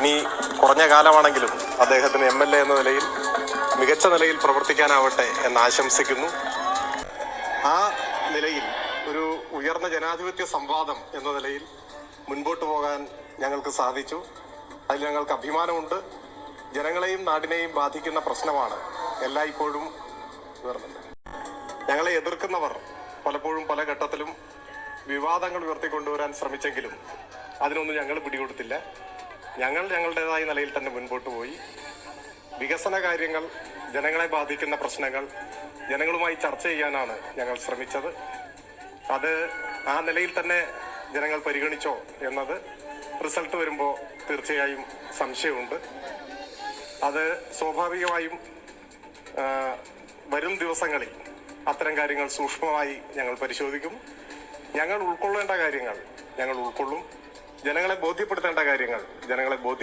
ഇനി കുറഞ്ഞ കാലമാണെങ്കിലും അദ്ദേഹത്തിന് എം എൽ എ എന്ന നിലയിൽ മികച്ച നിലയിൽ പ്രവർത്തിക്കാനാവട്ടെ എന്ന് ആശംസിക്കുന്നു. ആ നിലയിൽ ഒരു ഉയർന്ന ജനാധിപത്യ സംവാദം എന്ന നിലയിൽ മുൻപോട്ട് പോകാൻ ഞങ്ങൾക്ക് സാധിച്ചു. അതിൽ ഞങ്ങൾക്ക് അഭിമാനമുണ്ട്. ജനങ്ങളെയും നാടിനെയും ബാധിക്കുന്ന പ്രശ്നമാണ് എല്ലായ്പ്പോഴും ഉയർന്നത്. ഞങ്ങളെ എതിർക്കുന്നവർ പലപ്പോഴും പല ഘട്ടത്തിലും വിവാദങ്ങൾ ഉയർത്തിക്കൊണ്ടുവരാൻ ശ്രമിച്ചെങ്കിലും അതിനൊന്നും ഞങ്ങൾ പിടികൊടുത്തില്ല. ഞങ്ങൾ ഞങ്ങളുടേതായ നിലയിൽ തന്നെ മുൻപോട്ട് പോയി. വികസന കാര്യങ്ങൾ ജനങ്ങളെ ബാധിക്കുന്ന പ്രശ്നങ്ങൾ ജനങ്ങളുമായി ചർച്ച ചെയ്യാനാണ് ഞങ്ങൾ ശ്രമിച്ചത്. അത് ആ നിലയിൽ തന്നെ ജനങ്ങൾ പരിഗണിച്ചോ എന്നത് റിസൾട്ട് വരുമ്പോൾ തീർച്ചയായും സംശയമുണ്ട്. അത് സ്വാഭാവികമായും വരും ദിവസങ്ങളിൽ അത്തരം കാര്യങ്ങൾ സൂക്ഷ്മമായി ഞങ്ങൾ പരിശോധിക്കും. ഞങ്ങൾ ഉൾക്കൊള്ളേണ്ട കാര്യങ്ങൾ ഞങ്ങൾ ഉൾക്കൊള്ളും. ജനങ്ങളെ ബോധ്യപ്പെടുത്തേണ്ട കാര്യങ്ങൾ ജനങ്ങളെ ബോധ്യ